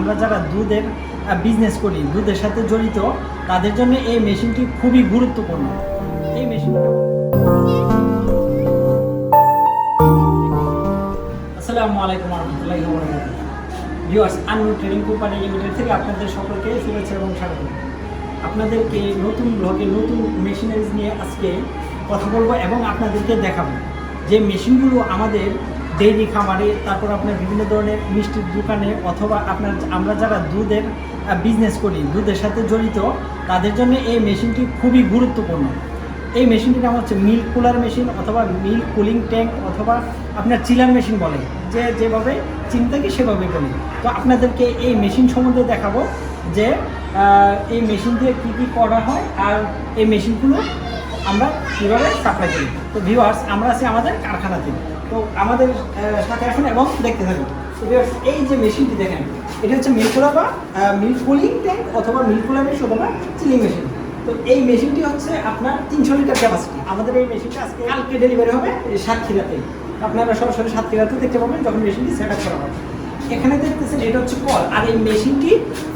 আমরা যারা দুধের বিজনেস করি, দুধের সাথে জড়িত, তাদের জন্য এই মেশিনটি খুবই গুরুত্বপূর্ণ। এই মেশিনটা আসসালামু আলাইকুম রহমতুল্লাহি ভিউয়ার্স আনু ট্রেডিং কোম্পানি লিমিটেড থেকে আপনাদের সকলকে শুভেচ্ছা এবং স্বাগত। আপনাদেরকে নতুন ব্লগে নতুন মেশিনারিজ নিয়ে আজকে কথা বলব এবং আপনাদেরকে দেখাবো যে মেশিনগুলো আমাদের ডেইরি খামারে, তারপর আপনার বিভিন্ন ধরনের মিষ্টির দোকানে অথবা আপনার আমরা যারা দুধের বিজনেস করি, দুধের সাথে জড়িত, তাদের জন্য এই মেশিনটি খুবই গুরুত্বপূর্ণ। এই মেশিনটির নাম হচ্ছে মিল্ক কুলার মেশিন অথবা মিল্ক কুলিং ট্যাঙ্ক অথবা আপনার চিলার মেশিন বলে। যে যেভাবে চিন্তা কি সেভাবে বলি তো আপনাদেরকে এই মেশিন সম্বন্ধে দেখাবো যে এই মেশিন দিয়ে কী কী করা হয় আর এই মেশিনগুলো আমরা কীভাবে সাপ্লাই করি। তো ভিউয়ার্স আমরা আছি আমাদের কারখানাতে। তো আমাদের সাথে আসুন এবং দেখতে থাকুন। এই যে মেশিনটি দেখেন, এটা হচ্ছে মিল্ক কুলার বা মিল্ক কুলিং ট্যাঙ্ক অথবা মিল্ক কুলার মেশিন অথবা চিলিং মেশিন তো এই মেশিনটি হচ্ছে আপনার তিনশো লিটার ক্যাপাসিটি আমাদের এই মেশিনটা আজকে কালকে ডেলিভারি হবে সাতক্ষীরাতে। আপনারা সরাসরি সাতক্ষীরাতে দেখতে পাবেন যখন মেশিনটি সেট আপ করা হবে। এখানে দেখতেছেন এটা হচ্ছে কল, আর এই মেশিনটি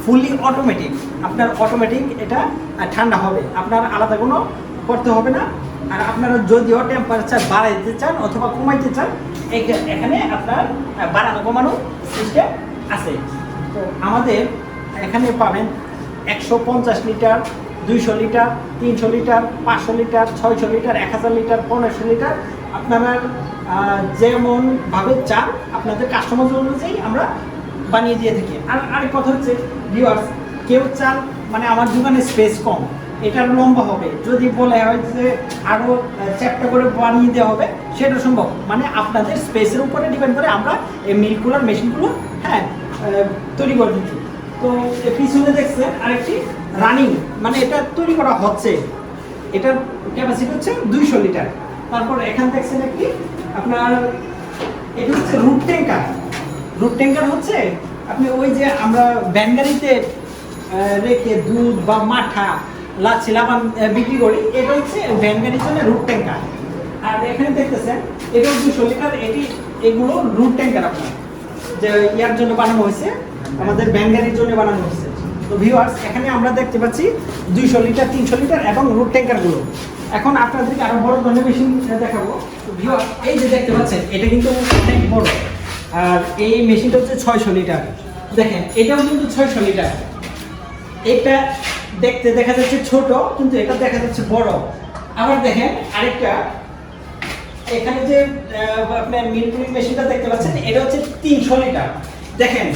ফুললি অটোমেটিক আপনার অটোমেটিক এটা ঠান্ডা হবে। আপনার আলাদা কোনো করতে হবে না। আর আপনারা যদিও টেম্পারেচার বাড়াইতে চান অথবা কমাইতে চান এখানে আপনার বাড়ানো কমানো সিস্টেম আছে। তো আমাদের এখানে পাবেন একশো পঞ্চাশ লিটার, দুইশো লিটার, তিনশো লিটার, পাঁচশো লিটার, ছয়শো লিটার, এক হাজার লিটার, পনেরোশো লিটার। আপনারা যেমনভাবে চান আপনাদের কাস্টমার অনুযায়ী আমরা বানিয়ে দিয়ে থাকি। আর আরেক কথা হচ্ছে ভিউয়ার্স কেউ চান মানে আমার দোকানে স্পেস কম। এটার লম্বা হবে। যদি বলে হয় যে আরও চ্যাপ্টা করে বানিয়ে দেওয়া হবে সেটা সম্ভব। মানে আপনাদের স্পেসের উপরে ডিপেন্ড করে আমরা এই মিল্কুলার মেশিনগুলো হ্যাঁ তৈরি করে দিচ্ছি। তো পিছনে দেখছেন আরেকটি রানিং মানে এটা তৈরি করা হচ্ছে। এটার ক্যাপাসিটি হচ্ছে দুইশো লিটার। তারপর এখান দেখছেন একটি আপনার এটা হচ্ছে রুট ট্যাঙ্কার রুট ট্যাঙ্কার হচ্ছে আপনি ওই যে আমরা আহ, রেখে দুধ বা মাঠা লাচ্ছি আহ, বিক্রি করি। এটা হচ্ছে ভ্যান জন্য রুট ট্যাঙ্কার আর এখানে দেখতেছেন এটাও দুশো লিটার এটি এগুলো রুট ট্যাঙ্কার আপনার। যে ইয়ার জন্য বানানো হয়েছে আমাদের ভ্যান গাড়ির জন্য বানানো হয়েছে। তো ভিউয়ার্স এখানে আমরা দেখতে পাচ্ছি দুইশো লিটার তিনশো লিটার এবং রুট ট্যাঙ্কারগুলো এখন আপনাদেরকে আরও বড় ধরনের মেশিন দেখাবো। ভিউয়ার্স এই যে দেখতে পাচ্ছেন এটা কিন্তু অনেক বড়। আর এই মেশিনটা হচ্ছে ছয়শো লিটার। দেখেন এটাও কিন্তু ছয়শো লিটার। এটা দেখতে দেখা যাচ্ছে ছোট, কিন্তু এটা দেখা যাচ্ছে বড়। আবার দেখেন আরেকটা, এখানে যে আপনার মিল্ক মেশিনটা দেখতে পাচ্ছেন, এটা হচ্ছে তিনশো লিটার। দেখেন,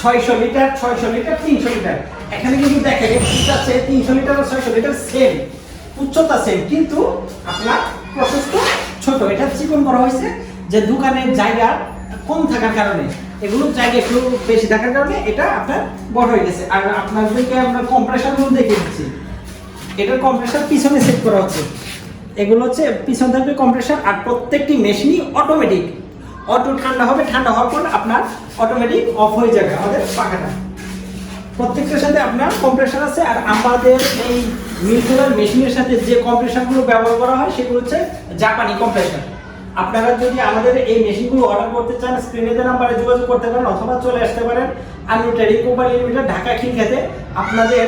ছয়শো লিটার ছয়শো লিটার, তিনশো লিটার। এখানে কিন্তু দেখেন আছে, তিনশো লিটার আর ছয়শো লিটার সেম উচ্চতা সেম কিন্তু আপনার প্রশস্ত ছোট। এটা চিকন করা হয়েছে যে দোকানের জায়গা কম থাকার কারণে। এগুলোর জায়গা একটু বেশি থাকার কারণে এটা আপনার বড় হয়ে গেছে। আর আপনাদেরকে আমরা কম্প্রেশনগুলো দেখিয়ে দিচ্ছি। এটার কম্প্রেসার পিছনে সেট করা হচ্ছে। এগুলো হচ্ছে পিছন থাকবে কম্প্রেসার আর প্রত্যেকটি মেশিনই অটোমেটিক অটো ঠান্ডা হবে, ঠান্ডা হওয়ার পর আপনার অটোমেটিক অফ হয়ে যাবে আমাদের পাখাটা। প্রত্যেকটার সাথে আপনার কম্প্রেসার আছে আর আমাদের এই মিলকুলার মেশিনের সাথে যে কম্প্রেসারগুলো ব্যবহার করা হয়, সেগুলো হচ্ছে জাপানি কম্প্রেসার আপনারা যদি আমাদের এই মেশিনগুলো অর্ডার করতে চান স্ক্রিনে যে নাম্বারে যোগাযোগ করতে পারেন অথবা চলে আসতে পারেন Anu trading company limited Dhaka খিলখাতে আপনাদের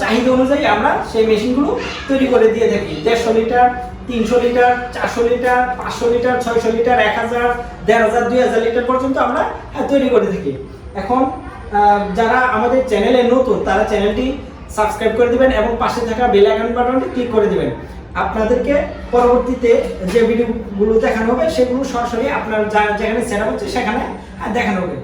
চাহিদা অনুযায়ী আমরা সেই মেশিনগুলো তৈরি করে দিয়ে থাকি। দেড়শো লিটার, তিনশো লিটার, চারশো লিটার, পাঁচশো লিটার, ছয়শো লিটার, এক হাজার, দেড় হাজার, দুই হাজার লিটার পর্যন্ত আমরা তৈরি করে থাকি। এখন যারা আমাদের চ্যানেলে নতুন, তারা চ্যানেলটি সাবস্ক্রাইব করে দিবেন এবং পাশে থাকা বেল আইকন বাটনটি ক্লিক করে দিবেন। আপনাদেরকে পরবর্তীতে যে ভিডিওগুলো দেখানো হবে সেগুলো সরাসরি আপনার যেখানে সেট হচ্ছে সেখানে আহ, দেখানো হবে।